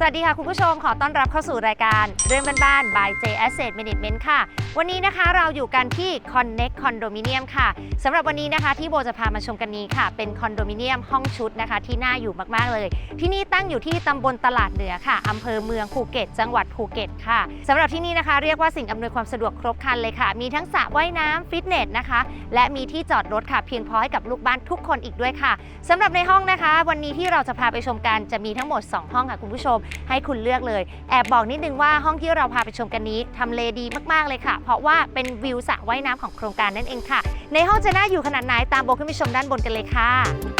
สวัสดีค่ะคุณผู้ชมขอต้อนรับเข้าสู่รายการเรื่องบ้านๆ by J Asset Management ค่ะ วันนี้นะคะเราอยู่กันที่ Connect Condominium ค่ะสำหรับวันนี้นะคะที่โบจะพามาชมกันนี้ค่ะ เป็นคอนโดมิเนียมห้องชุดนะคะ ที่น่าอยู่มากๆเลย ที่นี่ตั้งอยู่ที่ตำบลตลาดเหนือค่ะอำเภอเมืองภูเก็ต จังหวัดภูเก็ตค่ะสำหรับที่นี่นะคะ เรียกว่าสิ่งอำนวยความสะดวกครบครันเลยค่ะ มีทั้งสระว่ายน้ำฟิตเนสนะคะ และมีที่จอดรถค่ะเพียงพอให้กับลูกบ้านทุกคนอีกด้วยค่ะสำหรับในห้องนะคะ วันนี้ที่เราจะพาไปชมกันจะมีทั้งหมด 2 ห้องค่ะคุณผู้ชมให้คุณเลือกเลย แอบบอกนิดนึงว่าห้องที่เราพาไปชมกันนี้ทำเลดีมากๆเลยค่ะ เพราะว่าเป็นวิวสระว่ายน้ำของโครงการนั่นเองค่ะ ในห้องจะน่าอยู่ขนาดไหนตามโบขึ้นไปชมด้านบนกันเลยค่ะ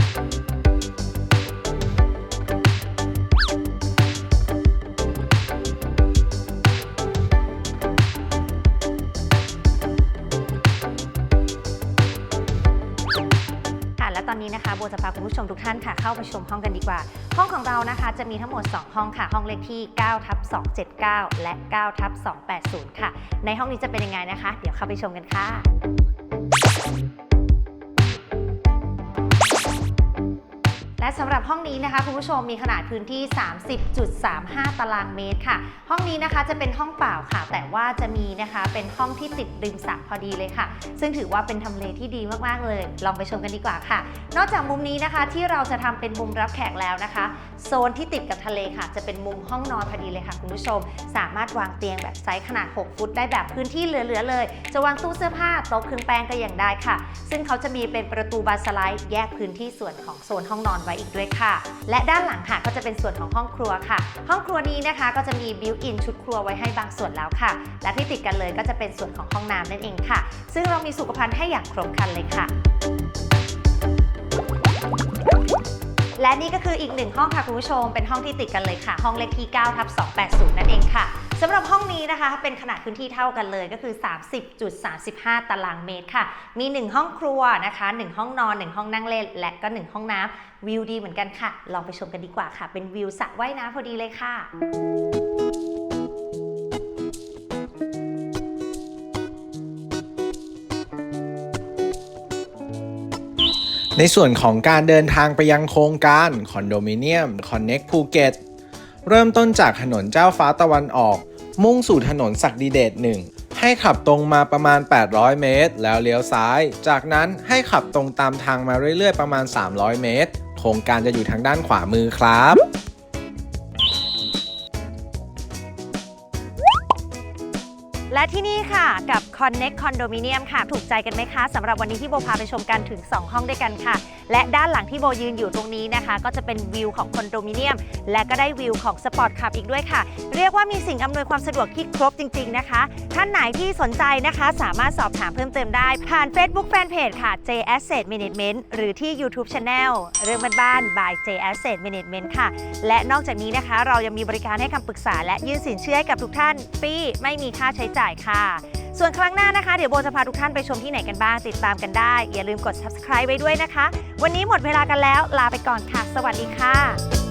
ตอนนี้นะคะโบจะพาคุณผู้ชมทุกท่านค่ะเข้าไปชมห้องกันดีกว่า ห้องของเรานะคะจะมีทั้งหมด 2 ห้องค่ะ ห้องเลขที่9ทับ279 และ9ทับ280 ค่ะ ในห้องนี้จะเป็นยังไงนะคะ เดี๋ยวเข้าไปชมกันค่ะ และสำหรับห้องนี้นะคะคุณผู้ชมมีขนาดพื้นที่ 30.35 ตารางเมตรค่ะ ห้องนี้นะคะจะเป็นห้องเปล่าค่ะ แต่ว่าจะมีนะคะเป็นห้องที่ติดริมสระพอดีเลยค่ะ ซึ่งถือว่าเป็นทำเลที่ดีมากๆเลย ลองไปชมกันดีกว่าค่ะ นอกจากมุมนี้นะคะที่เราจะทำเป็นมุมรับแขกแล้วนะคะ โซนที่ติดกับทะเลค่ะ จะเป็นมุมห้องนอนพอดีเลยค่ะคุณผู้ชม สามารถวางเตียงแบบไซส์ขนาด 6 ฟุตได้แบบพื้นที่เหลือๆเลย จะวางตู้เสื้อผ้าโต๊ะเครื่องแป้งก็ยังได้ค่ะ ซึ่งเขาจะมีเป็นประตูบานสไลด์แยกพื้นที่ส่วนของโซนห้องนอนไว้อีกด้วยค่ะ และด้านหลังค่ะก็จะเป็นส่วนของห้องครัวค่ะ ห้องครัวนี้นะคะก็จะมีบิวอินชุดครัวไว้ให้บางส่วนแล้วค่ะ และที่ติดกันเลยก็จะเป็นส่วนของห้องน้ำนั่นเองค่ะ ซึ่งเรามีสุขภัณฑ์ให้อย่างครบครันเลยค่ะและนี่ก็คืออีกหนึ่งห้องค่ะคุณผู้ชม เป็นห้องที่ติดกันเลยค่ะ ห้องเลขที่9ทับ280 นั่นเองค่ะ สำหรับห้องนี้นะคะเป็นขนาดพื้นที่เท่ากันเลยก็คือ 30.35 ตารางเมตรค่ะ มี 1 ห้องครัวนะคะ 1 ห้องนอน 1 ห้องนั่งเล่น และก็ 1 ห้องน้ำวิวดีเหมือนกันค่ะ ลองไปชมกันดีกว่าค่ะ เป็นวิวสระว่ายน้ำพอดีเลยค่ะในส่วนของการเดินทางไปยังโครงการคอนโดมิเนียม Connect ภูเก็ต เริ่มต้นจากถนนเจ้าฟ้าตะวันออก มุ่งสู่ถนนศักดิเดชหนึ่งให้ขับตรงมาประมาณ 800 เมตร แล้วเลี้ยวซ้าย จากนั้นให้ขับตรงตามทางมาเรื่อยๆ ประมาณ 300 เมตร โครงการจะอยู่ทางด้านขวามือครับ และที่นี่ค่ะกับ Connect Condominium ค่ะ ถูกใจกันไหมคะสำหรับวันนี้ที่โบพาไปชมกันถึง 2 ห้องด้วยกันค่ะ และด้านหลังที่โบยืนอยู่ตรงนี้นะคะ ก็จะเป็นวิวของคอนโดมิเนียม และก็ได้วิวของสปอร์ตคลับอีกด้วยค่ะ เรียกว่ามีสิ่งอำนวยความสะดวกที่ครบจริง ๆ นะคะ ท่านไหนที่สนใจนะคะ สามารถสอบถามเพิ่มเติมได้ ผ่าน Facebook Fanpage ค่ะ J Asset Management หรือที่ YouTube Channel เรื่องบ้านๆ by J Asset Management ค่ะ และนอกจากนี้นะคะ เรายังมีบริการให้คำปรึกษาและยื่นสินเชื่อให้กับทุกท่านฟรีไม่มีค่าใช้จ่ายายค่ะ ส่วนครั้งหน้านะคะ เดี๋ยวโบจะพาทุกท่านไปชมที่ไหนกันบ้าง ติดตามกันได้ อย่าลืมกด subscribe ไว้ด้วยนะคะ วันนี้หมดเวลากันแล้ว ลาไปก่อนค่ะ สวัสดีค่ะ